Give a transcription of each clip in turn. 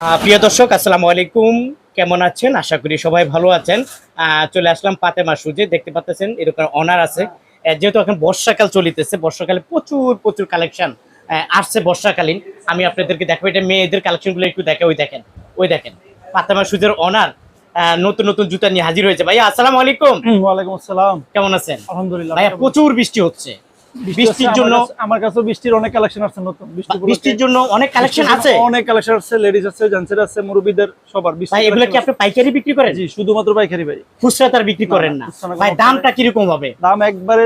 প্রিয় দর্শক আসসালামু আলাইকুম। কেমন আছেন? আশা করি সবাই ভালো আছেন। চলে আসলাম পাতেমা সুজে। দেখতে পাচ্ছেন এরকম অনার আছে। যেহেতু এখন বর্ষাকাল চলিতেছে বর্ষাকালে প্রচুর প্রচুর কালেকশন আসছে বর্ষাকালীন। আমি আপনাদেরকে দেখব এটা মেয়েদের কালেকশনগুলো একটু দেখে ওই দেখেন ওই দেখেন। পাতেমা সুজের অনার নতুন নতুন জুতা নিয়ে হাজির হয়েছে। ভাইয়া আসসালামু আলাইকুম। ওয়ালাইকুম আসসালাম। কেমন আছেন? আলহামদুলিল্লাহ ভাইয়া প্রচুর বৃষ্টি হচ্ছে। বৃষ্টির জন্য আমার কাছে- বৃষ্টির অনেক কালেকশন আছে নতুন। বৃষ্টির জন্য অনেক কালেকশন আছে। অনেক কালেকশন আছে লেডিস আছে জেন্টসের আছে মুরব্বিদের সবার ভাই এগুলো কি আপনি পাইকারি বিক্রি করেন? জি শুধুমাত্র পাইকারি ভাই। খুচরা তার বিক্রি করেন না। ভাই দামটা কীরকম হবে? দাম একবারে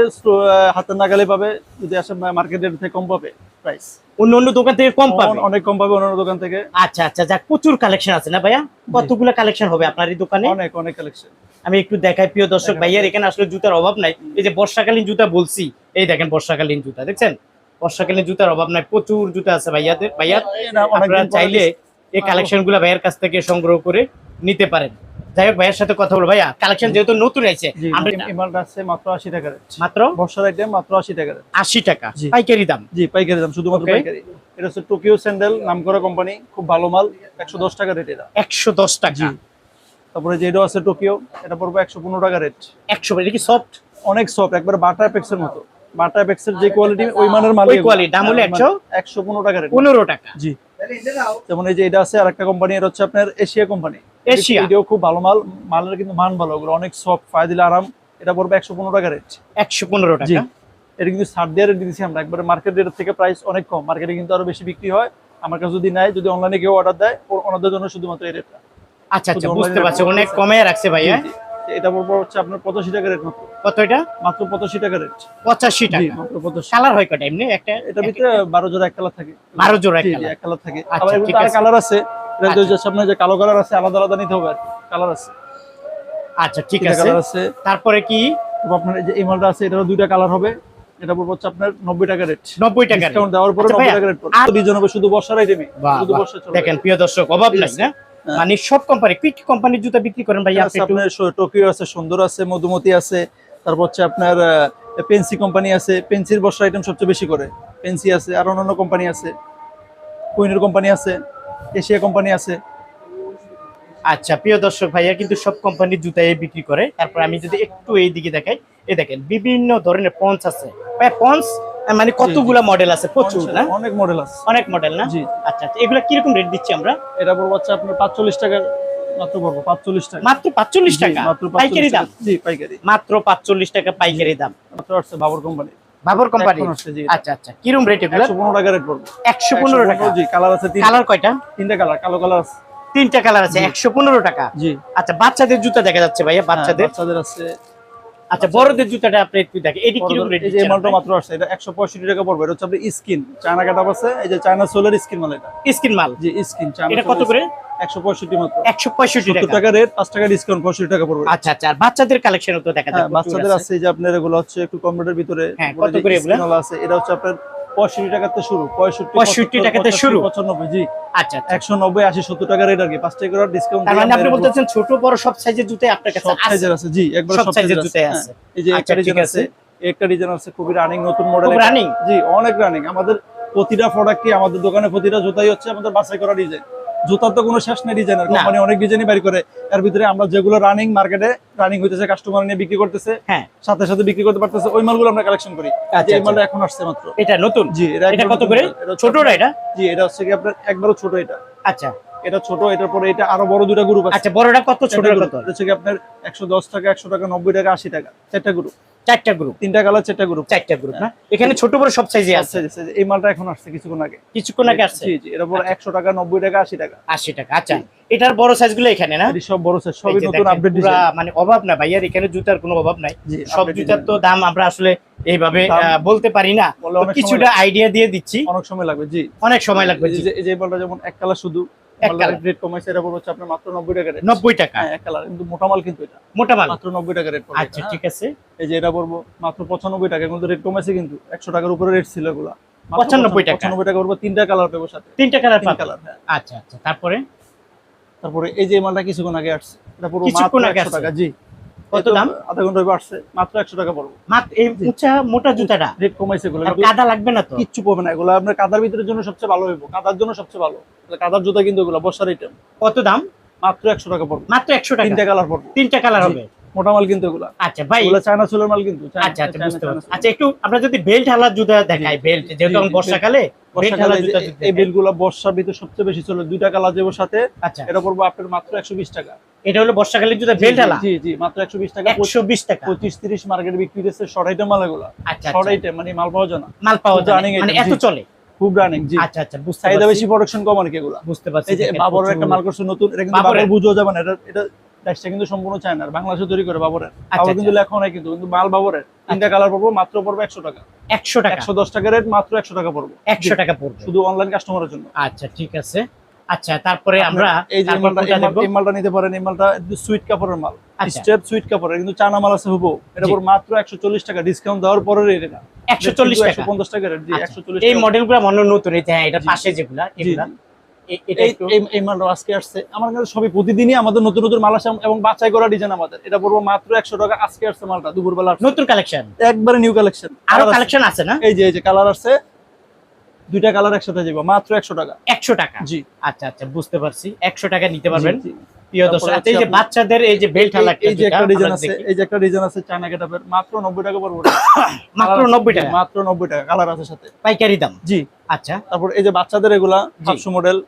হাতের নাগালে পাবে যদি আসে মার্কেটের থেকে কম পাবে প্রাইস অন্য অন্য দোকান থেকে কম পাবে? অনেক কম পাবে অন্যান্য দোকান থেকে। আচ্ছা আচ্ছা যাক প্রচুর কালেকশন আছে না ভাইয়া? কতগুলো কালেকশন হবে আপনার এই দোকানে? অনেক অনেক কালেকশন আমি একটু দেখাই প্রিয় দর্শক। ভাইয়ার এখানে আসলে জুতার অভাব নাই। এই যে বর্ষাকালীন জুতা বলছি এই দেখেন বর্ষাকালীন জুতা দেখছেন? বর্ষাকালীন জুতার অভাব নাই প্রচুর জুতা আছে ভাইয়াদের ভাইয়ার আপনারা চাইলে এই কালেকশনগুলো ভাইয়ার কাছ থেকে সংগ্রহ করে নিতে পারেন। যাই হোক ভাইয়ের সাথে কথা বলো ভাইয়া কালেকশন যেহেতু নতুন আছে মাত্র আশি টাকা মাত্র? বর্ষার আইটেম মাত্র আশি টাকা আশি টাকা। পাইকারি দাম? জি পাইকারি দাম শুধুমাত্র পাইকারি। এটা হচ্ছে টোকিও স্যান্ডেল নাম করা কোম্পানি খুব ভালো মাল একশো দশ টাকা রেট এটা। একশো দশ টাকা। তারপরে যে এটাও আছে টোকিও এটা পড়বে একশো পনেরো টাকা রেট। একশো এটা কি সফট অনেক সফট একবার বাটা এর মতো। বাটা এর যে কোয়ালিটি ওই মানের মাল ওই quality, দাম হলো 100? একশো পনেরো টাকা রেট। পনেরো টাকা। জি। যেমন এই যে এটা আছে আরেকটা কোম্পানি এটা হচ্ছে আপনার এশিয়া কোম্পানি এশিয়া। এটাও খুব ভালো মাল মালের কিন্তু মান ভালো ওগুলো অনেক সফট পায়ে দিলে আরাম। এটা পড়বে একশো পনেরো টাকা রেট। একশো পনেরো জি। টাকা এটা কিন্তু ছাড় দিয়ে রেট দিয়েছি আমরা। একবারে মার্কেট রেটের থেকে প্রাইস অনেক কম। মার্কেটে কিন্তু আরও বেশি বিক্রি হয়। আমার কাছে যদি নাই যদি অনলাইনে কেউ অর্ডার দেয় ওনাদের জন্য শুধুমাত্র এই রেটটা আচ্ছা আচ্ছা বুঝতে পারছি অনেক কমে রাখছে ভাইয়া এটা পড়বে হচ্ছে আপনার পঁচাশি টাকা রেট মাত্র। কত এটা? মাত্র পঁচাশি টাকা রেট। পঁচাশি টাকা। মাত্র পঁচাশি। কালার হয় কটা? এমনি একটা এটা ভিতরে বারো জোড়া এক কালার থাকে। বারো জোড়া এক কালার থাকে। আচ্ছা, আবার ঠিক কালার আছে। এটা আচ্ছা। যে যে কালো কালার আছে আলাদা আলাদা নিতে হবে কালার আছে। আচ্ছা ঠিক আছে। কালার আছে। তারপরে কি? তারপর আপনার যে এই মালটা আছে এটারও দুইটা কালার হবে। এটা পড়বে হচ্ছে আপনার নব্বই টাকা রেট। নব্বই টাকা ডিসকাউন্ট দেওয়ার পরে আচ্ছা, নব্বই ভাইয়া, টাকা রেট পড়বে। আর- রিজন হবে শুধু বর্ষার আইটেমে শুধু বর্ষা চলবে দেখেন প্রিয় দর্শক অভাব নাই না? হ্যাঁ। মানে সব কোম্পানি কি কি কোম্পানির জুতা বিক্রি করেন আপনি আপনার টোকিও আছে সুন্দর আছে মধুমতি আছে তারপর হচ্ছে আপনার পেন্সি কোম্পানি আছে পেন্সির বর্ষা আইটেম সবচেয়ে বেশি করে। পেন্সি আছে আর অন্যান্য কোম্পানি আছে কুইনের কোম্পানি আছে এশিয়া কোম্পানি আছে। আচ্ছা প্রিয় দর্শক ভাইয়া কিন্তু সব কোম্পানির জুতাই বিক্রি করে। তারপর আমি যদি একটু এই দিকে দেখাই এ দেখেন বিভিন্ন ধরনের পঞ্চ আছে। পঞ্চ মানে কতগুলা মডেল আছে? প্রচুর না? অনেক মডেল আছে। অনেক মডেল না? জি। আচ্ছা আচ্ছা। এগুলা কীরকম রেট দিচ্ছি আমরা? এটা পড়ব হচ্ছে আপনার পাঁচচল্লিশ টাকা মাত্র পড়ব পাঁচচল্লিশ টাকা। মাত্র পাঁচচল্লিশ টাকা? পাইকারি 45 দাম। জি পাইকারি। মাত্র পাঁচচল্লিশ টাকা পাইকারি দাম? মাত্র আসছে বাবর কোম্পানি বাবর কোম্পানি আচ্ছা আচ্ছা। কিরম রেট এগুলো? একশো পনেরো টাকা রেট পড়বে একশো পনেরো টাকা? জি কালার আছে তিন কালার কয়টা? তিনটা কালার কালো কালার আছে। তিনটা কালার আছে একশো পনেরো টাকা? জি। আচ্ছা বাচ্চাদের জুতা দেখা যাচ্ছে ভাইয়া বাচ্চাদের। হ্যাঁ, বাচ্চাদের আছে। আচ্ছা বড়দের জুতাটা আপনি একটু দেখেন। এটি কীরকম রেট এই যে মালটা মাত্র আসছে এটা একশো পঁয়ষট্টি টাকা পড়বে এটা হচ্ছে আপনার স্কিন চায়না কাটা আছে এই যে চায়না সোলার স্কিন মাল এটা। স্কিন মাল? জি স্কিন চায়না এটা কত করে? একশো পঁয়ষট্টি মাত্র। একশো পঁয়ষট্টি সত্তর টাকা। টাকা রেট 5 টাকা ডিসকাউন্ট পঁয়ষট্টি টাকা পড়বে। আচ্ছা আচ্ছা আর বাচ্চাদের কালেকশনও তো দেখা হ্যাঁ বাচ্চাদের আছে। এই যে আপনার এগুলো হচ্ছে একটু কম্পিউটার ভিতরে হ্যাঁ, কত করে এগুলো? আছে এটা হচ্ছে আপনার পঁয়ষট্টি টাকাতে শুরু পঁয়ষট্টি 65 টাকাতে শুরু? পঁচানব্বই জি। আচ্ছা আচ্ছা। একশো নব্বই আশি সত্তর টাকার রেট আর কি। পাঁচ টাকা ডিসকাউন্ট মানে আপনি বলতেছেন ছোট বড় সব সাইজের জুতাই আপনার কাছে সব সাইজের আছে জি একবার সব সব সাইজের সাইজের জুতাই আছে। আছে। এই যে আচ্ছা, একটা ডিজাইন আছে আছে। একটা ডিজাইন আছে খুবই রানিং নতুন মডেল রানিং জি অনেক রানিং আমাদের প্রতিটা প্রোডাক্টই আমাদের দোকানে প্রতিটা জুতাই হচ্ছে আমাদের বাছাই করা ডিজাইন জুতার তো কোনো শেষ নেই ডিজাইনের কোম্পানি অনেক ডিজাইনই বের করে। এর ভিতরে আমরা যেগুলো রানিং মার্কেটে রানিং হইতেছে কাস্টমার নিয়ে বিক্রি করতেছে হ্যাঁ। সাথে সাথে বিক্রি করতে পারতেছে ওই মালগুলো আমরা কালেকশন করি। আচ্ছা, এই আচ্ছা। মালটা এখন আসছে মাত্র। এটা নতুন? জি এটা কত করে? ছোটটা এটা? জি এটা হচ্ছে কি আপনার একবারও ছোট এটা। আচ্ছা। এটা ছোট এটার পরে এটা আরও বড় দুটা গ্রুপ আছে। আচ্ছা বড়টা কত ছোটটা কত? হচ্ছে কি আপনার একশো দশ টাকা একশো টাকা নব্বই টাকা আশি টাকা চারটা গ্রুপ চারটা গ্রুপ তিনটা কালার চারটা গ্রুপ চারটা গ্রুপ না? এখানে ছোট বড় সব সাইজে আছে। এই মালটা এখন আসছে কিছুক্ষণ আগে। কিছুক্ষণ আগে আসছে। জি জি এটা পরে একশো টাকা নব্বই টাকা আচ্ছা। এটার বড় সাইজগুলো এখানে না? সব বড় সাইজ এই সবই নতুন আপডেট ডিজাইন মানে অভাব না ভাইয়ার এখানে জুতার কোনো অভাব নাই। সব জুতার তো দাম আমরা আসলে এইভাবে বলতে পারি না। কিছুটা আইডিয়া দিয়ে দিচ্ছি। অনেক সময় লাগবে জি। অনেক সময় লাগবে জি। যে- এই যে এই যেমন এক কালার শুধু। রেট কমাইছে এটা পড়বে আপনার মাত্র নব্বই টাকা রেট নব্বই টাকা? হ্যাঁ এক কালার কিন্তু মোটা মাল কিন্তু এটা। মোটা মাল? মাত্র নব্বই টাকা রেট আচ্ছা ঠিক আছে। এই যে এটা পড়ব মাত্র পঁচানব্বই টাকা কিন্তু রেট কমেছে কিন্তু। একশো টাকার উপরে রেট ছিল এগুলা। মাত্র 95 টাকা। টাকা পড়ব তিনটা কালার পেবো সাথে। তিনটা কালার তিন কালার হ্যাঁ। আচ্ছা আচ্ছা তারপরে? তারপরে এই যে মালটা কিছুক্ষণ আগে আসছে এটা পুরো মাত্র 100 টাকা জি। কত দাম? আধা ঘণ্টা বাড়ছে মাত্র একশো টাকা পড়ব। মাত্র এই উঁচা মোটা জুতাটা? রেট কমাইছে এগুলো। কাদা লাগবে না তো? কিচ্ছু পাবে না এগুলো আপনার কাদার ভিতরের জন্য সবচেয়ে ভালো হইব। কাদার জন্য সবচেয়ে ভালো। কাদার জুতা কিন্তু এগুলো বর্ষার আইটেম কত দাম? মাত্র একশো টাকা পড়বে। মাত্র একশো টাকা। তিনটা কালার পড়বে। তিনটা কালার হবে। মোটা মাল কিন্তু এগুলো। আচ্ছা ভাই। এগুলো চায়না চুলের মাল কিন্তু আচ্ছা আচ্ছা বুঝতে পারছি। আচ্ছা একটু আমরা যদি বেল্ট হালা জুতা দেখাই বেল্ট যেহেতু এখন বর্ষাকালে এই। বিলগুলো বর্ষার ভিতরে সবচেয়ে বেশি চলে সাথে। আচ্ছা। এটা পড়ব আপনার মাত্র একশো বিশ টাকা। এটা হলো বর্ষাকালের জুতা বেল্ট হালা? জি জি মাত্র একশো বিশ টাকা। একশো বিশ টাকা। পঁচিশ তিরিশ মার্কেট বিক্রি শর্ট আইটেম মাল এগুলো। আচ্ছা শর্ট আচ্ছা। আইটেম মানে মাল পাওয়া যায় না। মাল পাওয়া খুব যায় মানে এত চলে? খুব রানিং জি। আচ্ছা আচ্ছা বুঝতে চাহিদা বেশি প্রোডাকশন কম অনেক এগুলো। বুঝতে পারছি এই যে বাবরের একটা প্রচুর- মাল করছে নতুন এটা কিন্তু বাবরের? বাবর যাবে না। এটা এটা ডাইসটা কিন্তু সম্পূর্ণ চায়নার বাংলাদেশে তৈরি করে বাবরের। আচ্ছা, বাবর কিন্তু আচ্ছা। লেখা নাই কিন্তু কিন্তু মাল বাবরের। তিনটা কালার পড়ব মাত্র পড়ব একশো টাকা। একশো টাকা। একশো দশ টাকা রেট মাত্র একশো টাকা পড়ব একশো টাকা পড়বে শুধু অনলাইন কাস্টমারের জন্য। আচ্ছা ঠিক আছে। আচ্ছা তারপরে আমরা এই যে মালটা নিতে পারেন এই মালটা সুইট কাপড়ের মাল। আচ্ছা। স্টেপ সুইট কাপড়ের কিন্তু চায়না মাল আছে হুবো এটা। পর মাত্র একশো চল্লিশ টাকা ডিসকাউন্ট দেওয়ার পরে রেট এটা। একশো চল্লিশ টাকা। একশো পঞ্চাশ টাকা রেট আচ্ছা। চল্লিশ এই মডেলগুলো মনে নতুন এই হ্যাঁ এটার পাশে যেগুলা এগুলা। এটা এই একটু এই- এই মালটা আজকে আসছে। আমার কাছে সবই প্রতিদিনই আমাদের নতুন নতুন মাল আসে এবং বাছাই করা ডিজাইন আমাদের। এটা পড়ব মাত্র একশো টাকা আজকে আসছে মালটা দুপুরবেলা নতুন কালেকশন একবারে নিউ কালেকশন আরও কালেকশন আছে। না? এই যে এই যে কালার আসছে দুইটা কালার একসাথে যাব মাত্র একশো টাকা। একশো টাকা? জি। আচ্ছা আচ্ছা বুঝতে পারছি। একশো টাকা নিতে পারবেন। প্রিয় দর্শক। আচ্ছা, এই যে বাচ্চাদের এই যে বেল্ট হালা এই- এই যে একটা ডিজাইন আছে এই যে একটা ডিজাইন আছে চায়না মাত্র নব্বই টাকা পড়ব। মাত্র নব্বই টাকা? মাত্র নব্বই টাকা কালার আছে সাথে। পাইকারি দাম? জি। আচ্ছা। তারপর এই যে বাচ্চাদের এগুলা মডেল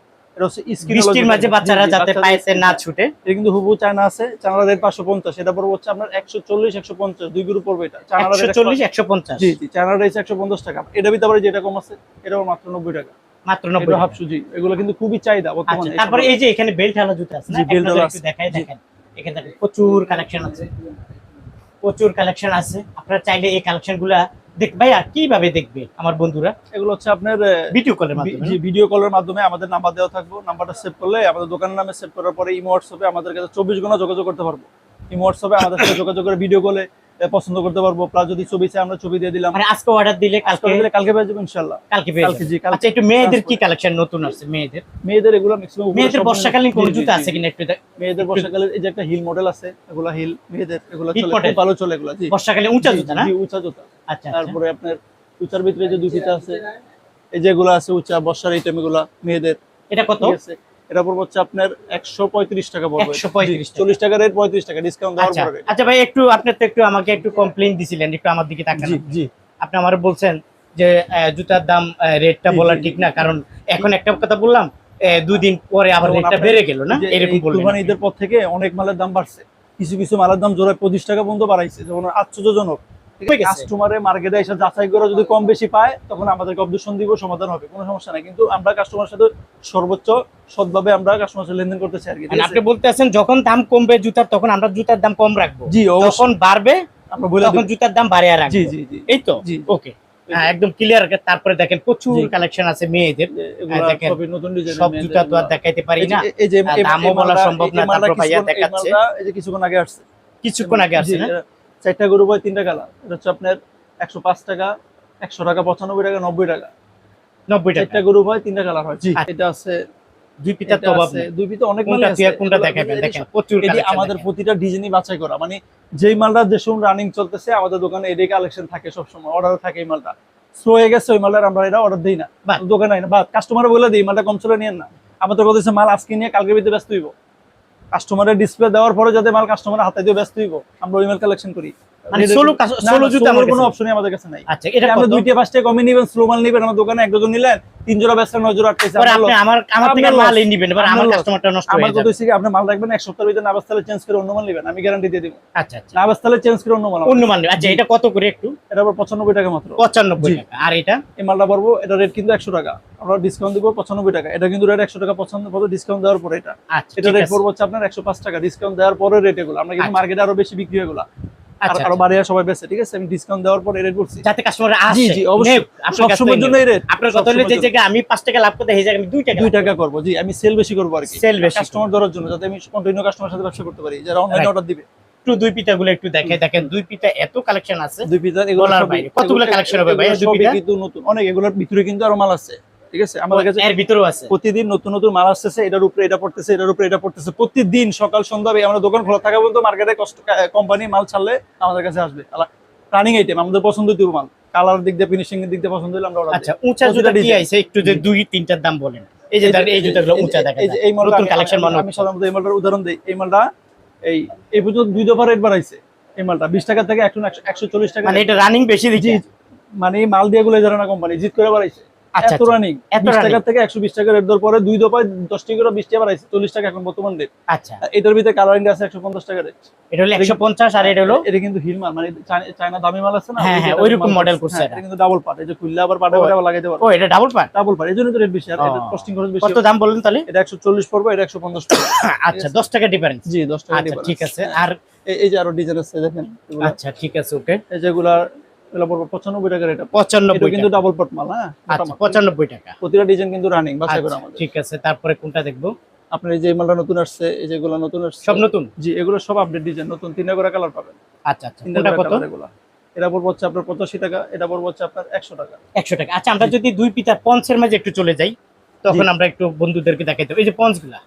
বৃষ্টির মাঝে বাচ্চারা জি, জি, যাতে বাচ্চাদের- না ছুটে। এটা কিন্তু হুবু চায়না আছে চায়না রেট পাঁচশো পঞ্চাশ এটা পড়ব হচ্ছে আপনার একশো চল্লিশ একশো পঞ্চাশ দুই গ্রুপ পড়বে এটা। চায়না রেট চল্লিশ একশো পঞ্চাশ। জি জি চায়না রেট একশো পঞ্চাশ টাকা। এটা ভিতরে যেটা কম আছে এটাও মাত্র নব্বই টাকা। মাত্র নব্বই এটা টাকা। হাফ সুজি এগুলো কিন্তু খুবই চাহিদা আচ্ছা বর্তমানে তারপরে এই যে এখানে বেল্ট হালা জুতা আছে না। দেখাই। দেখেন। এখানে প্রচুর কালেকশন আছে। প্রচুর কালেকশন আছে। আপনারা চাইলে এই কালেকশনগুলা দেখ ভাইয়া কীভাবে দেখবে আমার বন্ধুরা? এগুলো হচ্ছে আপনার ভিডিও কলের মাধ্যমে ভিডিও কলের মাধ্যমে আমাদের নাম্বার দেওয়া থাকব। নাম্বারটা সেভ করলে আমাদের দোকানের নামে সেভ করার পরে ইমো হোয়াটসঅ্যাপে আমাদের কাছে চব্বিশ ঘণ্টা যোগাযোগ করতে পারব। ইমো হোয়াটসঅ্যাপে আমাদের সাথে যোগাযোগ করে ভিডিও কলে পছন্দ করতে পারব। প্লাস যদি ছবি চাই আমরা ছবি দিয়ে দিলাম। মানে আজকে অর্ডার দিলে কালকে কালকে দিলে কালকে পেয়ে যাব ইনশাল্লাহ কালকে পেয়ে কালকে জি কালকে। আচ্ছা একটু মেয়েদের কি কালেকশন নতুন আছে? মেয়েদের? মেয়েদের এগুলো ম্যাক্সিমাম মেয়েদের বর্ষাকালীন কোন জুতা আছে কিনা একটু মেয়েদের বর্ষাকালের এই যে একটা হিল মডেল আছে এগুলা হিল মেয়েদের এগুলো চলে? ভালো চলে এগুলো জি। বর্ষাকালে উঁচা জুতা না? জি, উঁচা জুতা। আচ্ছা আচ্ছা। তারপরে আপনার উঁচার ভিতরে যে দুই ফিতা আছে এই যেগুলো আছে উঁচা বর্ষার আইটেম এগুলা মেয়েদের। এটা কত? এটা পড়বে হচ্ছে আপনার একশো পঁয়ত্রিশ টাকা পড়বে 135 টাকা। রেট পঁয়ত্রিশ টাকা ডিসকাউন্ট দেওয়ার আচ্ছা। পরে। আচ্ছা ভাই একটু আপনি তো একটু আমাকে একটু কমপ্লেইন দিছিলেন একটু আমার দিকে তাকান। জি জি। আপনি আমার বলছেন যে জুতার দাম রেটটা বলা ঠিক না কারণ এখন একটা কথা বললাম দুই পরে আবার রেটটা বেড়ে গেল না? এরকম বললেন কুরবানি ঈদের পর থেকে অনেক মালের দাম বাড়ছে। কিছু কিছু মালের দাম জোড়ায় পঁচিশ টাকা পর্যন্ত বাড়াইছে। যেমন আশ্চর্যজনক। কাস্টমারে মার্কেটে এসে যাচাই করে যদি কম বেশি পায় তখন আমাদেরকে অবদূষণ দিব সমাধান হবে কোনো সমস্যা নাই। কিন্তু আমরা কাস্টমার সাথে সর্বোচ্চ সৎভাবে আমরা কাস্টমার সাথে লেনদেন করতে চাই আর কি মানে? আপনি বলতে আছেন যখন দাম কমবে জুতার তখন আমরা জুতার দাম কম রাখব। জি যখন বাড়বে আমরা বলে তখন জুতার দাম বাড়িয়ে রাখব। জি জি জি। এই তো? জি। ওকে হ্যাঁ একদম ক্লিয়ার তারপরে দেখেন প্রচুর কালেকশন আছে মেয়েদের। দেখেন, নতুন ডিজাইন সব জুতা তো আর দেখাইতে পারি না। এই যে দামও বলা সম্ভব না, তারপর ভাইয়া কিছুক্ষণ- দেখাচ্ছে। মালটা এই যে কিছুক্ষণ আগে আসছে। কিছুক্ষণ আগে জি, না? চারটা গরু ভাই তিনটা কালার এটা হচ্ছে আপনার একশো পাঁচ টাকা একশো টাকা পঁচানব্বই টাকা নব্বই টাকা। নব্বই টাকা। চারটা গরু ভাই তিনটা কালার হয়। এটা আছে দুই পিতার তো অভাব দুই পিতে অনেক কোনটা মালই তুই আর আছে। কোনটা দেখাবেন? দেখেন প্রচুর এটি আমাদের প্রতিটা ডিজাইনই বাছাই করা। মানে যেই মালটা যে সময় রানিং চলতেছে আমাদের দোকানে এটাই কালেকশন থাকে অর্ডার থাকে এই মালটা। স্লো হয়ে গেছে ওই মালটা আমরা এটা অর্ডার দিই না। দোকানে না। বা কাস্টমার বলে দিই মালটা কম চলে নিয়েন না। আমাদের কথা মাল আজকে নিয়ে কালকে ভিতরে ব্যস্ত হইব। কাস্টমারের ডিসপ্লে দেওয়ার পরে যাতে মাল কাস্টমারের হাতে দিয়ে ব্যস্ত হইব, আমরা ওই মাল কালেকশন করি। মানে solo না, জুতা আমার কোনো অপশনই আমাদের কাছে নাই। আচ্ছা এটা আপনি দুইটা পাঁচটা কমে নিবেন স্লো মাল নিবেন আমার দোকানে এক ডজন নিলেন তিন জোড়া ব্যস্ত নয় জোড়া আপনি আমার আমার থেকে মালই loss। এবার আমার কাস্টমারটা নষ্ট হয়ে কথা যাবে। হচ্ছে কি আপনি মাল রাখবেন এক সপ্তাহের ভিতরে নাবাস তাহলে চেঞ্জ করে অন্য মাল নেবেন আমি গ্যারান্টি দিয়ে দিব। আচ্ছা আচ্ছা। নাবাস তাহলে চেঞ্জ করে অন্য মাল অন্য মাল নেবেন। আচ্ছা এটা কত করে একটু? এটা আবার পঁচানব্বই টাকা মাত্র। পঁচানব্বই জি। টাকা। আর এটা? এই মালটা পারব এটা রেট কিন্তু একশো টাকা। আমরা ডিসকাউন্ট দিব পঁচানব্বই টাকা। এটা কিন্তু রেট একশো টাকা পঁচানব্বই ডিসকাউন্ট দেওয়ার পরে এটা। আচ্ছা এটা রেট। পড়ব হচ্ছে আপনার একশো পাঁচ টাকা। ডিসকাউন্ট দেওয়ার পরে রেট এগুলো। আমরা কিন্তু আচ্ছা। মার্কেটে আরও বেশি বিক্রি হয়ে এগুলো আচ্ছা, আরও আচ্ছা। সবাই বেছে ঠিক আছে? আমি ডিসকাউন্ট দেওয়ার পরে রেট করছি যাতে কাস্টমার জি আসে। জি অবশ্যই। আপনার কাছ জন্য নেক। এই রেট আপনার কথা হলো যে জায়গায় আমি পাঁচ টাকা লাভ করতে এই জায়গায় আমি দুই টাকা দুই লাভ টাকা করব। জি আমি সেল বেশি করব আর কি Sell বেশি কাস্টমার ধরার জন্য যাতে আমি কন্টিনিউ কাস্টমার সাথে ব্যবসা করতে পারি। যারা অনলাইনে অর্ডার দিবে। একটু দুই পিতা গুলো একটু দেখে দেখেন দুই পিতা এত কালেকশন আছে। দুই পিজার এগুলো। কতগুলো collection হবে এগুলো দুই? কিন্তু নতুন। অনেক এগুলোর ভিতরে কিন্তু আরও মাল আছে। ঠিক আছে? আমাদের কাছে এর ভিতরেও আছে। প্রতিদিন নতুন নতুন মাল আসতেছে এটার উপরে এটা পড়তেছে এটার উপরে এটা পড়তেছে। প্রতিদিন সকাল সন্ধ্যা আমরা দোকান খোলা থাকা পর্যন্ত মার্কেটে কষ্ট কোম্পানি মাল ছাড়লে আমাদের কাছে আসবে। রানিং আইটেম আমাদের পছন্দিত মাল। কালার দিক দিয়ে ফিনিশিং এর দিক দিয়ে পছন্দ হলে আমরা আচ্ছা উঁচা জুতা কি। আছে? একটু যে দুই তিনটার দাম বলেন। এই যে এই জুতাগুলো উঁচা দেখা যায়। এই মালটা নতুন কালেকশন মনে আমি সাধারণত এই মালটার উদাহরণ দিই। এই মালটা এই এই পর্যন্ত দুই দফা রেট বাড়াইছে। এই মালটা বিশ টাকা থেকে এখন একশো চল্লিশ টাকা মানে এটা রানিং বেশি দিচ্ছে। মানে মাল দিয়ে গুলো জানে না কোম্পানি জিত করে বাড়াইছে। এত আচ্ছা। রানিং বিশ টাকা থেকে একশো বিশ টাকা রেট পরে দুই দফায় দশ টাকা করে বিশ টাকা বাড়াইছে চল্লিশ টাকা এখন বর্তমান রেট আচ্ছা। এটার ভিতরে কালারিং আছে একশো পঞ্চাশ টাকা রেট এটা হলো একশো পঞ্চাশ আর এটা হলো এটা কিন্তু মানে চায়না- দামি মাল আছে না হ্যাঁ, ওই হ্যাঁ, ওইরকম মাল করছে। হ্যাঁ, এটা। কিন্তু ডাবল পার্ট এই যে খুললে আবার পাটে পাটে লাগাইতে পারো ও এটা ডাবল ডাবল পার্ট এই জন্য তো রেট বেশি। আর এটা কস্টিং খরচ বেশি কত দাম বললেন তাহলে? এটা একশো চল্লিশ পড়বে এটা একশো পঞ্চাশ পড়বে। আচ্ছা দশ টাকা ডিফারেন্স জি দশ টাকা আচ্ছা ঠিক আছে। আর এই যে আরও ডিজাইন আছে দেখেন আচ্ছা ঠিক আছে ওকে এই যেগুলা এগুলা পড়বে পঁচানব্বই টাকা এটা। পঁচানব্বই কিন্তু ডাবল পার্ট মাল হ্যাঁ? আচ্ছা টাকা। প্রতিটা ডিজাইন কিন্তু রানিং বাছাই করে আচ্ছা, আমাদের। ঠিক আছে তারপরে কোনটা দেখব? আপনার এই যে মালটা নতুন আসছে এই যেগুলো নতুন আসছে। সব নতুন? জি এগুলো সব আপডেট ডিজাইন নতুন তিনটা করে কালার পাবেন। আচ্ছা আচ্ছা কোনটা কত? এগুলো। এটা পড়বে হচ্ছে আপনার পঁচাশি টাকা এটা পড়বে হচ্ছে আপনার একশো টাকা। একশো টাকা। আচ্ছা আমরা যদি দুই পিতার পঞ্চের মাঝে একটু চলে যাই তখন আমরা একটু বন্ধুদেরকে দেখাই দেবো। এই যে পঞ্চগুলা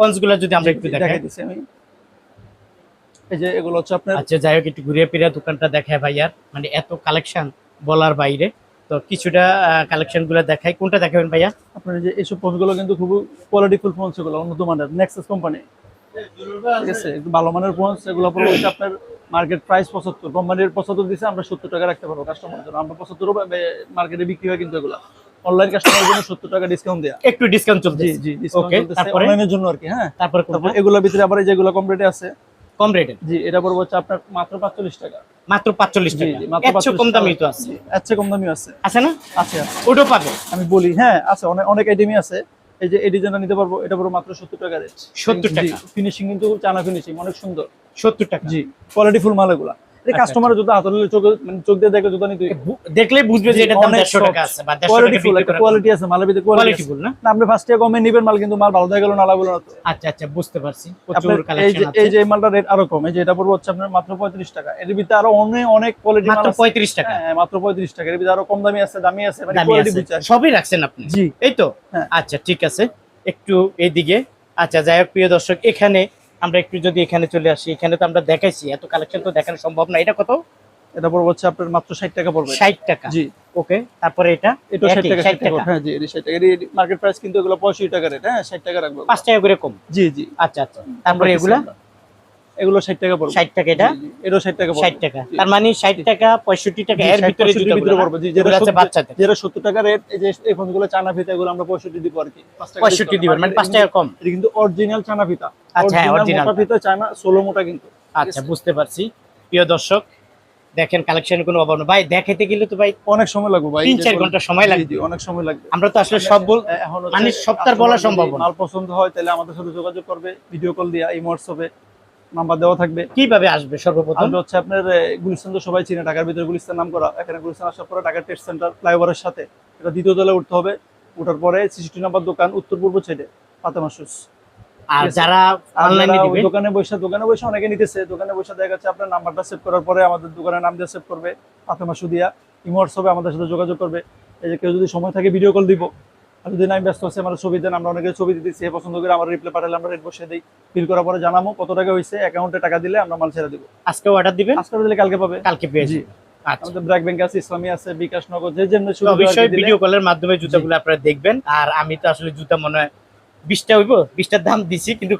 পঞ্চগুলা যদি আমরা একটু দেখাই। দেখাই দিচ্ছি আমি। এই যে এগুলো হচ্ছে আপনার আচ্ছা যাই হোক একটু ঘুরিয়ে ফিরে দোকানটা দেখায় ভাইয়ার মানে এত কালেকশন বলার বাইরে। তো কিছুটা দেখাই। কোনটা দেখাবেন ভাইয়া? আপনার যে এইসব ফোনগুলো কিন্তু খুব কোয়ালিটিফুল ফোন সেগুলো উন্নত মানের নেক্সাস কোম্পানি ঠিক আছে একটু ভালো মানের ফোন সেগুলো পড়বে হচ্ছে আপনার মার্কেট প্রাইস পঁচাত্তর। কোম্পানির পঁচাত্তর দিচ্ছে আমরা সত্তর টাকা রাখতে পারব কাস্টমারের জন্য। আমরা পঁচাত্তর মার্কেটে বিক্রি হয় কিন্তু এগুলো। অনলাইন কাস্টমারের জন্য সত্তর টাকা ডিসকাউন্ট দেয়া। একটু ডিসকাউন্ট চলছে জি জি ডিসকাউন্ট Okay, অনলাইনের জন্য আর কি হ্যাঁ। তারপরে এগুলোর ভিতরে আবার এই যেগুলো কম আছে কম রেটে জি এটা পড়বে হচ্ছে আপনার মাত্র পাঁচচল্লিশ টাকা। মাত্র পাঁচচল্লিশ জি, টাকা। মাত্র 45 কম দামি তো আছে। আচ্ছা কম দামি আছে। আছে না? আছে ওটা পাবে? আমি বলি হ্যাঁ আছে অনেক অনেক আইটেমই আছে। এই যে এই ডিজাইনটা নিতে পারব এটা পুরো মাত্র সত্তর টাকা রেট 70 টাকা। ফিনিশিং কিন্তু চানা ফিনিশিং অনেক সুন্দর। সত্তর টাকা। জি কোয়ালিটি ফুল মাল এগুলা। এই আচ্ছা, জুতা হাত চোখ মানে চোখ দিয়ে দেখলে জুতা নিতে দেখলেই বুঝবে যে এটার দাম অনেক দেড়শো টাকা আছে বা দেড়শো টাকা কোয়ালিটি ফুল আছে মালের ভিতরে কোয়ালিটি কোয়ালিটিফুল না? না? আপনি ফার্স্ট কমে নিবেন মাল কিন্তু মাল ভালো হয়ে গেল না লাগল না আচ্ছা আচ্ছা বুঝতে পারছি। প্রচুর কালেকশন আছে। এই যে এই মালটা রেট আরও কম এই যে এটা পড়বে হচ্ছে আপনার মাত্র পঁয়ত্রিশ টাকা। এর ভিতরে আরও অনেক অনেক কোয়ালিটি মাত্র আছে। পঁয়ত্রিশ টাকা। হ্যাঁ মাত্র পঁয়ত্রিশ টাকা। এর ভিতরে আরও কম দামি আছে দামি আছে মানে কোয়ালিটি আছে। বুঝছে সবই রাখছেন আপনি? জি। এই তো? হ্যাঁ। আচ্ছা ঠিক আছে। একটু এইদিকে আচ্ছা যাই হোক প্রিয় দর্শক এখানে আমরা একটু যদি এখানে চলে আসি এখানে তো আমরা দেখাইছি এত কালেকশন তো দেখানো সম্ভব না। এটা কত? এটা পড়বে হচ্ছে আপনার মাত্র ষাট টাকা পড়বে। ষাট টাকা। জি। ওকে তারপরে এটা? এটা ষাট একই, টাকা 60 ষাট টাকা। হ্যাঁ জি এটা ষাট টাকা। মার্কেট প্রাইস কিন্তু এগুলো পঁয়ষট্টি টাকা রেট হ্যাঁ ষাট টাকা রাখব। পাঁচ টাকা করে কম। জি জি। আচ্ছা আচ্ছা। তারপরে এগুলা? এগুলো ষাট টাকা পড়বে। ষাট টাকা এটা? এটাও ষাট টাকা পড়বে। ষাট টাকা। তার মানে ষাট টাকা পঁয়ষট্টি টাকা এর ভিতরে 65 ভিতরে পড়বে। জি যেটা আছে বাচ্চাদের। যেটা সত্তর টাকা রেট এই যে এই ফোনগুলো চানা ফিতা এগুলো আমরা পঁয়ষট্টি দিব আর কি। পাঁচ টাকা পঁয়ষট্টি discount। দিবেন মানে পাঁচ এটা টাকা কম। এটা কিন্তু অরিজিনাল চানা ফিতা। আচ্ছা, হ্যাঁ, original মোটা ফিতা চায়না ষোলো মোটা কিন্তু। আচ্ছা বুঝতে পারছি। প্রিয় দর্শক দেখেন কালেকশন কোনো অভাব না ভাই দেখাতে গেলে তো ভাই অনেক সময় লাগবে ভাই। তিন চার যেগুলো- ঘণ্টা সময় লাগবে। অনেক সময় লাগবে। আমরা তো আসলে সব বল মানে সপ্তাহ বলা সম্ভব না। মাল পছন্দ হয় তাহলে আমাদের সাথে যোগাযোগ করবে ভিডিও কল দিয়া এই হোয়াটসঅ্যাপে নাম্বার দেওয়া থাকবে। কীভাবে আসবে সর্বপ্রথম? আমরা হচ্ছে আপনার গুলিস্তান তো সবাই চিনে ঢাকার ভিতরে গুলিস্তান নাম করা এখানে গুলিস্তান আসার পরে ঢাকা টেস্ট সেন্টার ফ্লাইওভারের সাথে। এটা দ্বিতীয় তলে উঠতে হবে। ওঠার পরে সিক্সটি নাম্বার দোকান উত্তর পূর্ব সাইডে ফাতেমা শুস। আর যারা অনলাইনে দিবে? দোকানে বসে দোকানে বসে অনেকে নিতেছে। দোকানে বসে দেখা যাচ্ছে আপনার নাম্বারটা সেভ করার পরে আমাদের দোকানের নাম দিয়ে সেভ করবে। ফাতেমা সুদিয়া ইমো হোয়াটসঅ্যাপে আমাদের সাথে যোগাযোগ করবে। এই যে কেউ যদি সময় থাকে ভিডিও কল দিব। আর যদি আমি ব্যস্ত আছে আমার ছবি দেন আমরা অনেকে ছবি দিতেছি এ পছন্দ করে আমার রিপ্লাই পাঠালে আমরা রেট বসে দিই। ফিল করার পরে জানাব কত টাকা হয়েছে অ্যাকাউন্টে টাকা দিলে আমরা মাল ছেড়ে দিব। আজকে অর্ডার দিবেন আজকে দিলে কালকে পাবে। কালকে পেয়ে জি। আমাদের ব্র্যাক ব্যাংক আছে ইসলামী আছে বিকাশ নগর যে যেমনি তো সুবিধা আর কি অবশ্যই ভিডিও কলের মাধ্যমে জুতাগুলো আপনারা দেখবেন। আর আমি তো আসলে জুতা মনে হয় বিশটা হইব বিশটার দাম দিছি কিন্তু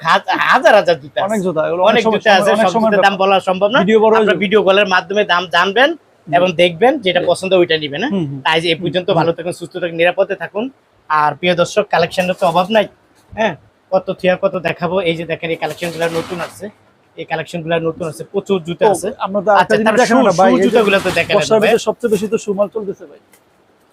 হাজার হাজার জুতা অনেক জুতা অনেক সময়- জুতা আছে সব দাম বলা সম্ভব না। ভিডিও বড় আপনারা যাবে। কলের মাধ্যমে দাম জানবেন এবং দেখবেন যেটা পছন্দ ওইটা নিবেন হ্যাঁ। তাই এই পর্যন্ত ভালো থাকুন সুস্থ থাকুন নিরাপদে থাকুন। আর প্রিয় দর্শক কালেকশনের তো অভাব নাই হ্যাঁ? কত থিয়া কত দেখাবো। এই যে দেখেন এই কালেকশনগুলা নতুন আছে। এই কালেকশনগুলা নতুন আছে প্রচুর জুতা আছে। আমরা তো আচ্ছা না ভাই। তো দেখেন ভিতরে সবচেয়ে বেশি তো সুমাল চলতেছে ভাই।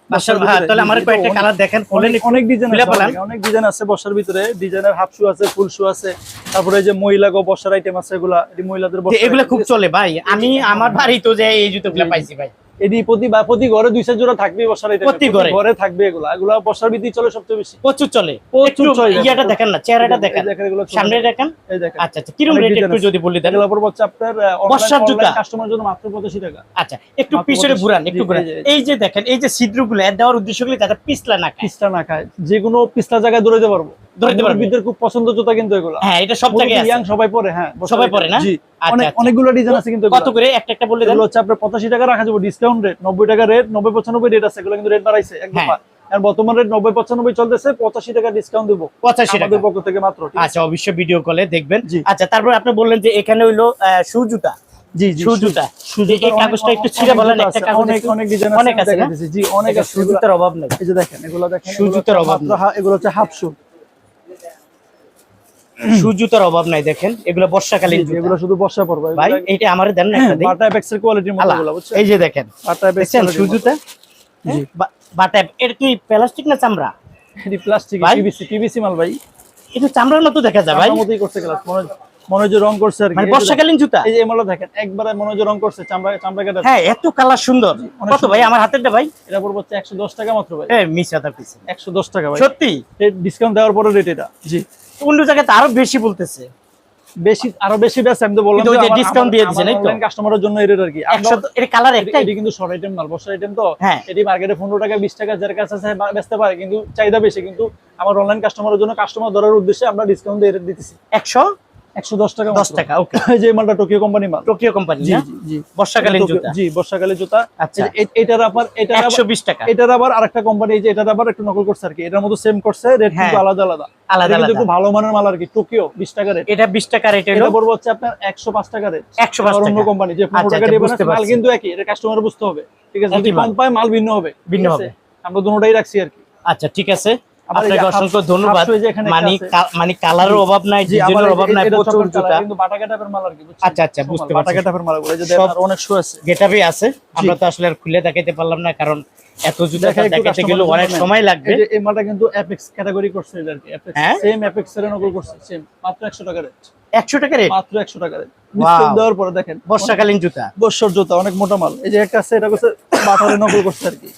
বর্ষার তাহলে আমার কয়েকটা কালার দেখেন অনেক অনেক ডিজাইন আছে অনেক- অনেক ডিজাইন আছে বর্ষার ভিতরে। ডিজাইনের হাফ শু আছে ফুল শু আছে। তারপরে যে মহিলা গো বর্ষার আইটেম আছে এগুলা মহিলাদের এগুলা খুব চলে ভাই। আমি আমার বাড়ি তো যে এই জুতোগুলা। পাইছি ভাই। এডি প্রতি বা প্রতি ঘরে দুই চার জোড়া থাকবে বসার প্রতি ঘরে? ঘরে থাকবে এগুলো। এগুলো বসার ভিত্তি চলে সবচেয়ে বেশি। প্রচুর চলে। প্রচুর চলে। ইয়াটা দেখেন না চেহারাটা দেখেন এই দেখেন এগুলো সামনে দেখেন? এই দেখেন। আচ্ছা আচ্ছা কীরকম রেট একটু যদি বলে দেন। এগুলো পড়বে হচ্ছে আপনার জুতা? কাস্টমার জন্য মাত্র টাকা। আচ্ছা একটু মাত্র পিছনে ঘুরান একটু ঘুরান। এই যে- দেখেন এই যে ছিদ্রগুলো এর দেওয়ার উদ্দেশ্যগুলো যাতে পিছলা না খায়। না খায়। যে কোনো পিছলা জায়গায় দৌড়াইতে পারব। বিদ্যুৎ খুব পছন্দ জুতা কিন্তু এগুলো। হ্যাঁ এটা সব জায়গায় আছে। ইয়াং সবাই পরে হ্যাঁ সবাই পরে না? আচ্ছা, অনেক আচ্ছা। অনেকগুলো ডিজাইন আছে কিন্তু কত করে? একটা একটা বলে দেন। হচ্ছে আপনার পঁচাশি টাকা রাখা যাবে ডিসকাউন্ট রেট নব্বই টাকা রেট নব্বই পঁচানব্বই রেট আছে এগুলো কিন্তু রেট বাড়াইছে একদম হ্যাঁ। আর বর্তমান রেট নব্বই পঁচানব্বই চলতেছে পঁচাশি টাকা ডিসকাউন্ট দিব। পঁচাশি টাকা। আমাদের পক্ষ থেকে মাত্র আচ্ছা অবশ্যই ভিডিও কলে দেখবেন। আচ্ছা তারপর আপনি বললেন যে এখানে হইল শু জুতা। জি জি শু জুতা। এই কাগজটা একটু ছিঁড়ে বলেন একটা কাগজ অনেক অনেক ডিজাইন অনেক আছে জি অনেক আছে শু জুতার অভাব নেই। এই যে দেখেন এগুলো দেখেন শু এগুলো জুতার হচ্ছে অভাব এগুলো হচ্ছে হাফ শু। শু জুতার অভাব নাই দেখেন। এগুলো বর্ষাকালীন এগুলো শুধু বর্ষা পড়বে ভাই। আমার দেন না একটা বাটা কোয়ালিটির এগুলো বুঝছেন? এই যে দেখেন। বাটা শু জি। বাটা এটা কি প্লাস্টিক না চামড়া? এটি প্লাস্টিক পিভিসি পিভিসি মাল ভাই। এটা চামড়ার মতো দেখা যায় ভাই। আমার মতোই করছে ক্লাস মনে মনে রং করছে আর মানে বর্ষাকালীন জুতা? এই যে দেখেন একবারে মনে রং করছে চামড়া চামড়া কাটা হ্যাঁ এত কালার সুন্দর। কত ভাই আমার হাতেরটা ভাই? এটা পড়বে টাকা মাত্র ভাই। এ মিস পিছে। একশো দশ টাকা ভাই। সত্যি? ডিসকাউন্ট দেওয়ার পরে রেট এটা। জি। অন্য জায়গাতে আরও বেশি বলতেছে। বেশি আরও বেশি বেশ আমি তো বললাম যে ডিসকাউন্ট দিয়ে দিছেন, এই তো? কাস্টমারের জন্য এর আর কি। একশো এর কালার একটাই। এটা কিন্তু শর্ট আইটেম মাল। বর্ষা আইটেম তো হ্যাঁ। এটি মার্কেটে পনেরো টাকা বিশ টাকা যার কাছে আছে বেচতে পারে কিন্তু চাহিদা বেশি। কিন্তু আমার অনলাইন কাস্টমারের জন্য কাস্টমার ধরার উদ্দেশ্যে আমরা ডিসকাউন্ট দিয়ে দিতেছি। একশো? একশো দশ টাকা দশ মাত্র। টাকা ওকে যে মালটা টোকিও কোম্পানি মাল। টোকিও কোম্পানি জি না? জি জি। বর্ষাকালীন জুতা। জি বর্ষাকালীন জুতা। আচ্ছা। এটার আবার বিশ টাকা। এটার আবার আরেকটা কোম্পানি এই যে এটার আবার একটু নকল করছে আর কি। এটার মতো সেম করছে রেট কিন্তু হ্যাঁ। আলাদা আলাদা। আলাদা কিন্তু ভালো মানের মাল আর কি টোকিও বিশ টাকা রেট এটা বিশ টাকা রেট এটা পড়বে হচ্ছে আপনার একশো পাঁচ টাকা রেট অন্য কোম্পানি যে আচ্ছা, টাকা আচ্ছা, মাল কিন্তু একই। এটা কাস্টমার বুঝতে হবে। ঠিক আছে যদি মাল। কম পায় মাল ভিন্ন হবে। ভিন্ন হবে। আমরা দুটোটাই রাখছি আর কি। আচ্ছা ঠিক আছে। আপনাকে অসংখ্য ধন্যবাদ। এই যে এখানে একটা মানে মানে কালারের অভাব নাই ডিজাইনের অভাব নাই প্রচুর জুতা। কিন্তু বাটা কাটাপের মাল আর কি আচ্ছা, আচ্ছা, বুঝতে বাটা পারছি। কাটাপের মাল এই যে সব- অনেক শু আছে। গেটাবি আছে। আমরা তো আসলে আর খুলে দেখাইতে পারলাম না কারণ এত জুতা দেখাইতে গেলে অনেক সময় লাগবে। এই মালটা কিন্তু অ্যাপেক্স ক্যাটাগরি করছে আর কি। অ্যাপেক্স হ্যাঁ? সেম অ্যাপেক্স এর নকল করছে সেম মাত্র 100 টাকা রেট টাকা রেট মাত্র 100 টাকা রেট দেওয়ার পরে দেখেন। বর্ষাকালীন জুতা। বর্ষার জুতা অনেক মোটা মাল। এই যে একটা আছে এটা করছে বাটারে নকল করছে আর কি।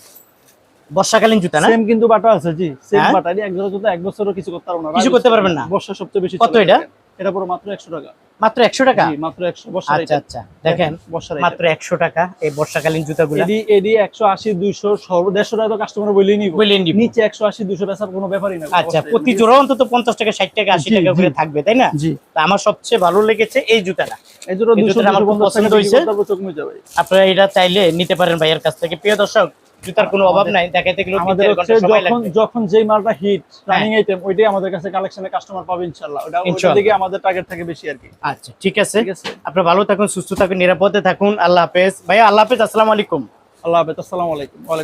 বর্ষাকালীন জুতা না? সেম কিন্তু বাটা আছে জি। সেম হ্যাঁ? বাটা এক জোড়া জুতা এক বছরও কিছু করতে পারব না। কিছু করতে পারবেন না? বর্ষা সবচেয়ে বেশি কত এটা? এটা পুরো মাত্র 100 টাকা। মাত্র একশো টাকা? জি মাত্র 100 বর্ষা আচ্ছা আচ্ছা। দেখেন বর্ষার মাত্র একশো টাকা এই বর্ষাকালীন জুতাগুলো। এডি এডি 180 200 সর্ব 150 টাকা তো কাস্টমার বলেই নিব। বললেন দিব। নিচে 180 200 বেচার কোনো ব্যাপারই না। আচ্ছা প্রতি জোড়া অন্তত পঞ্চাশ টাকা ষাট টাকা আশি জি, টাকা করে থাকবে তাই না? জি। তা আমার সবচেয়ে ভালো লেগেছে এই জুতাটা। এই জন্য 200 জুতাটা আমার খুব পছন্দ হইছে আপনারা এটা চাইলে নিতে পারেন ভাইয়ের কাছ থেকে। প্রিয় দর্শক জুতার কোনো অভাব নাই দেখাইতে গেলে আমাদের যখন যখন যেই মালটা হিট রানিং আইটেম ওইটাই আমাদের কাছে কালেকশনে কাস্টমার পাবে ইনশাআল্লাহ ওটা ইনশাআল্লাহ। দিকে আমাদের টার্গেট থাকে বেশি আর কি। আচ্ছা ঠিক আছে। আপনারা ভালো থাকুন সুস্থ থাকুন নিরাপদে থাকুন। আল্লাহ হাফেজ। ভাই আল্লাহ হাফেজ আসসালামু আলাইকুম। আল্লাহ হাফেজ আসসালামু আলাইকুম। ওয়ালাইকুম